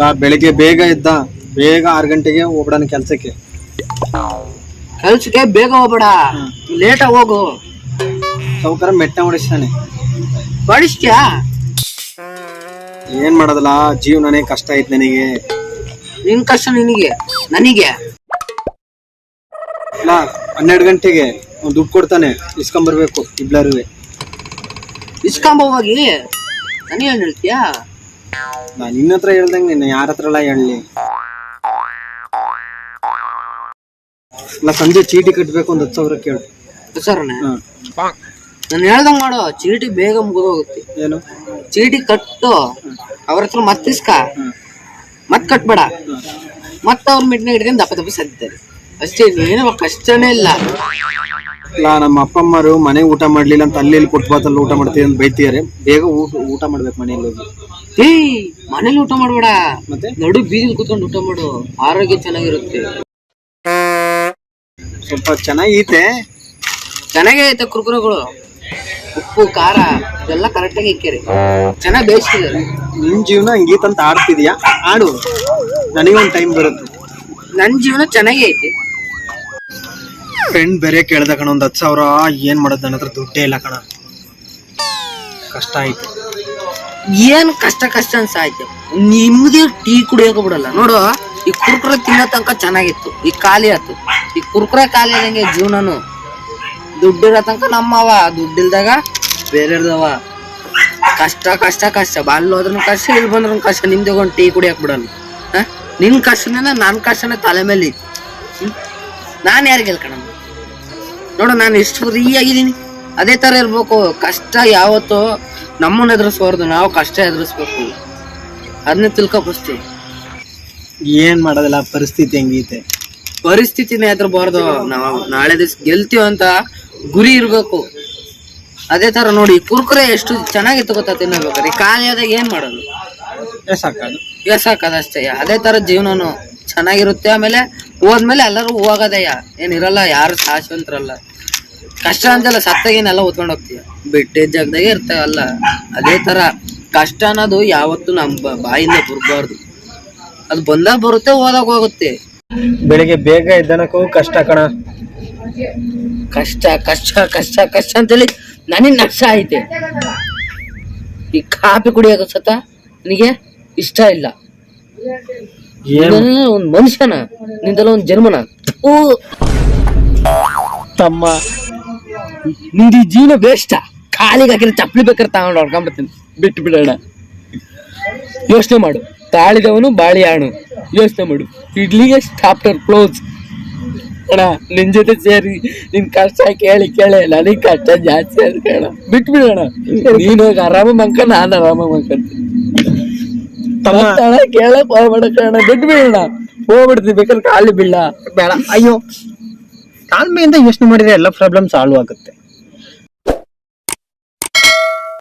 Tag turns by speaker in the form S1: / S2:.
S1: ಲಾ ಬೆಳಿಗ್ಗೆ ಬೇಗ ಇದ್ದ ಬೇಗ ಆರು ಗಂಟೆಗೆ ಹೋಗ್ಬಿಡೋಣ ಕೆಲ್ಸಕ್ಕೆ.
S2: ಕೆಲ್ಸಕ್ಕೆ ಬೇಗ ಹೋಗ್ಬೇಡ. ಲೇಟ ಹೋಗು.
S1: ಸೌಕರ ಮೆಟ್ಟ ಹೊಡಿಸ್ತಾನೆ.
S2: ಬಡಿಸ್ತ್ಯಾ
S1: ಏನ್ ಮಾಡೋದಲ್ಲ ಜೀವನನೇ ಕಷ್ಟ ಐತ್ ನನಗೆ.
S2: ನಿನ್ ಕಷ್ಟ ನಿನಗೆ ನನಗೆ.
S1: ನಾ ಹನ್ನೆರಡು ಗಂಟೆಗೆ ಒಂದು ದುಡ್ಡು ಕೊಡ್ತಾನೆ ಇಸ್ಕೊಂಬರ್ಬೇಕು ಇಬ್ಲರುವೆ
S2: ಇಸ್ಕೊಂಬೋಗಿ ಹೋಗಿ ನನಗೆ ಏನ್ ಹೇಳ್ತೀಯಾ?
S1: ನಾ ನಿನ್ನ ಹತ್ರ ಹೇಳ್ದಂಗೆ ನಿನ್ನ ಯಾರ ಹತ್ರ ಎಲ್ಲ ಹೇಳಲಿ. ಇಲ್ಲ ಸಂಜೆ ಚೀಟಿ ಕಟ್ಬೇಕು ಒಂದು ಹತ್ತು ಸಾವಿರ ಕೇಳು.
S2: ಸರನೆ ನಾನು ಹೇಳ್ದಂಗೆ ಮಾಡು ಚೀಟಿ ಬೇಗ ಮುಗಿದೋಗುತ್ತೆ.
S1: ಏನು?
S2: ಚೀಟಿ ಕಟ್ಟು ಅವ್ರ ಹತ್ರ
S1: ಮತ್ತಿಸ್ಕ
S2: ಮತ್ ಕಟ್ಬೇಡ. ಮತ್ತ ಅವ್ರ ಮಿಟ್ನ ಹಿಡ್ಕೊಂಡು ದಪ್ಪ ದಪ್ಪ ಸದ್ದಾರೆ ಅಷ್ಟೇ ಏನು ಕಷ್ಟನೇ ಇಲ್ಲ.
S1: ಇಲ್ಲ ನಮ್ಮ ಅಪ್ಪ ಅಮ್ಮರು ಮನೆ ಊಟ ಮಾಡ್ಲಿಲ್ಲ ಅಂತ ಅಲ್ಲಿ ಕೊಟ್ಬಾತಲ್ಲಿ ಊಟ ಮಾಡ್ತೀವಿ ಅಂತ ಬೈತಿದ್ದಾರೆ ಬೇಗ ಊಟ ಊಟ ಮಾಡ್ಬೇಕು ಮನೆಯಲ್ಲಿ ಹೋಗಿ.
S2: ಏಯ್ ಮನೇಲಿ ಊಟ ಮಾಡ್ಬೇಡ.
S1: ಮತ್ತೆ?
S2: ನಡು ಬೀದಿಲಿ ಕೂತ್ಕೊಂಡು ಊಟ ಮಾಡು. ಆರೋಗ್ಯ ಚೆನ್ನಾಗಿರುತ್ತೆ.
S1: ಸ್ವಲ್ಪ ಚೆನ್ನಾಗೈತೆ
S2: ಚೆನ್ನಾಗೇ ಐತೆ ಕುರುಕುರುಗಳು. ಉಪ್ಪು ಖಾರ ಇದೆಲ್ಲ ಕರೆಕ್ಟಾಗಿ ಇಕ್ಕೇರಿ. ಚೆನ್ನಾಗಿ ಬೇಯಿಸಿದ್ದಾರೆ
S1: ನಿನ್ ಜೀವನ ಹಂಗೀತಂತ ಆಡ್ತಿದ್ಯಾ? ಆಡು. ನನಗೊಂದು ಟೈಮ್ ಬರುತ್ತೆ.
S2: ನನ್ನ ಜೀವನ ಚೆನ್ನಾಗೇ ಐತಿ.
S1: ಫ್ರೆಂಡ್ ಬೇರೆ ಕೇಳ್ದ ಕಣ, ಒಂದ್ ಹತ್ತು ಸಾವಿರ ಏನು ಮಾಡೋದು ನನ್ನ ಹತ್ರ ದುಡ್ಡೇ ಇಲ್ಲ ಕಣ. ಕಷ್ಟ ಆಯ್ತು.
S2: ಏನ್ ಕಷ್ಟ ಕಷ್ಟ ಅನ್ಸ ಆಯ್ತು. ಟೀ ಕುಡಿಯೋಕೆ ಬಿಡಲ್ಲ. ನೋಡು, ಈ ಕುರ್ಕುರೆ ತಿನ್ನೋ ತನಕ ಚೆನ್ನಾಗಿತ್ತು. ಈ ಖಾಲಿ ಆಯ್ತು. ಈ ಕುರ್ಕುರೆ ಖಾಲಿ ಆದಂಗೆ ಜೀವನನು ದುಡ್ಡಿರೋ ತನಕ ನಮ್ಮವ. ದುಡ್ಡಿಲ್ದಾಗ ಬೇರೆದವ ಕಷ್ಟ ಕಷ್ಟ ಕಷ್ಟ. ಬಾಲ್ ಹೋದ್ರೂ ಕಷ್ಟ, ಇಲ್ಲಿ ಬಂದ್ರೂ ಕಷ್ಟ. ನಿಮ್ದು ಒಂದು ಟೀ ಕುಡಿಯೋಕೆ ಬಿಡಲ್ಲ ನಿನ್ನ ನಿನ್ ಕಷ್ಟನೇ ನನ್ನ ಕಷ್ಟನೇ ತಲೆ ಮೇಲೆ? ನಾನ್ ಯಾರಿಗೆ ಹೇಳ್ಕಣ ನೋಡು ನಾನು ಎಷ್ಟು ಫ್ರೀ ಆಗಿದ್ದೀನಿ ಅದೇ ಥರ ಇರಬೇಕು ಕಷ್ಟ ಯಾವತ್ತೋ ನಮ್ಮನ್ನ ಎದುರಿಸ್ಬಾರ್ದು ನಾವು ಕಷ್ಟ ಎದುರಿಸ್ಬೇಕು. ಅದನ್ನೇ ತಿಳ್ಕೊ ಫಸ್ಟ್
S1: ಏನ್ ಮಾಡೋದಿಲ್ಲ ಪರಿಸ್ಥಿತಿ ಹೆಂಗೈತೆ
S2: ಪರಿಸ್ಥಿತಿನೇ ಹೆದರ್ಬಾರ್ದು. ನಾವು ನಾಳೆ ದಿವಸ ಗೆಲ್ತೀವಿ ಅಂತ ಗುರಿ ಇರಬೇಕು. ಅದೇ ತರ ನೋಡಿ ಕುರ್ಕುರೆ ಎಷ್ಟು ಚೆನ್ನಾಗಿತ್ತು ಗೊತ್ತಾ ತಿನ್ನಬೇಕಾದ್ರೆ ಖಾಲಿ ಆದಾಗ ಏನು ಮಾಡೋದು?
S1: ಸಾಕಾದು.
S2: ಸಾಕದಷ್ಟೇ ಅದೇ ತರ ಜೀವನನು ಚೆನ್ನಾಗಿರುತ್ತೆ. ಆಮೇಲೆ ಹೋದ್ಮೇಲೆ ಎಲ್ಲರೂ ಹೋಗೋದಯ್ಯ. ಏನಿರಲ್ಲ ಯಾರು ಶಾಶ್ವಂತರಲ್ಲ ಕಷ್ಟ ಅಂತಲ್ಲ ಸತ್ತಾಗೇನೆಲ್ಲ ಓದ್ಕೊಂಡು ಹೋಗ್ತೀಯ. ಬಿಟ್ಟಿದ್ದ ಜಾಗದಾಗೆ ಇರ್ತಾವಲ್ಲ ಅದೇ ತರ ಕಷ್ಟ ಅನ್ನೋದು ಯಾವತ್ತು ನಮ್ಮ ಬಾಯಿಂದ ಬರ್ಬಾರ್ದು. ಅದು ಬಂದಾಗ ಬರುತ್ತೆ ಹೋದಾಗ ಹೋಗುತ್ತೆ.
S1: ಬೆಳಿಗ್ಗೆ ಬೇಗ ಎದ್ದನಕ್ಕೂ ಕಷ್ಟ ಕಣ.
S2: ಕಷ್ಟ ಕಷ್ಟ ಕಷ್ಟ ಕಷ್ಟ ಅಂತೇಳಿ ನನಗೆ ನಷ್ಟ ಐತೆ. ಈ ಕಾಫಿ ಕುಡಿಯೋಕೆ ಸತ ನನಗೆ? ಇಷ್ಟ ಇಲ್ಲ.
S1: ಏನ್?
S2: ಒಂದ್ ಮನುಷ್ಯನ ನಿಂದಲ್ಲ ಒಂದ್ ಜನ್ಮನ. ಓ!
S1: ತಮ್ಮ
S2: ನಿಂದ ಈ ಜೀವನ ಬೇಷ್ಟ ಕಾಲಿಗೆ ಹಾಕಿದ್ರೆ ಚಪ್ಪಲಿ ಬೇಕಾದ್ರೆ ತಗೊಂಡು ಹೊಡ್ಕೊಂಡ್ಬಿಡ್ತೀನಿ ಬಿಟ್ಟು ಬಿಡೋಣ ಯೋಚನೆ ಮಾಡು. ತಾಳಿದವನು ಬಾಳಿ ಆಣು. ಯೋಚನೆ ಮಾಡು. ಇಡ್ಲಿಗೆ ಸ್ಟಾಪ್ಟರ್ ಕ್ಲೋಸ್ ಅಣ್ಣ ನಿನ್ ಜೊತೆ ಸೇರಿ ನಿನ್ ಕಷ್ಟ ಕೇಳಿ ಕೇಳಿ. ನನಗೆ ಕಷ್ಟ ಜಾಸ್ತಿ ಅಂತ ಹೇಳ ಬಿಟ್ಟು ಬಿಡೋಣ ನೀನು ಹೋಗಿ ಆರಾಮ ಮಂಕ ನಾನು ಆರಾಮ ಮಂಕಂತೀನಿ
S1: ತಮ್ಮ
S2: ಕೇಳಕ್ ಹೋಗ್ಬೇಡ ಕಣ ಬಿಟ್ಟು ಬಿಡೋಣ ಹೋಗ್ಬಿಡ್ತೀವಿ ಬೇಕಾದ್ರೆ ಕಾಲು ಬೀಳ
S1: ಬೇಡ. ಅಯ್ಯೋ. ತಾಳ್ಮೆಯಿಂದ ಯೋಚನೆ ಮಾಡಿದ್ರೆ ಎಲ್ಲ ಪ್ರಾಬ್ಲಮ್ ಸಾಲ್ವ್ ಆಗುತ್ತೆ.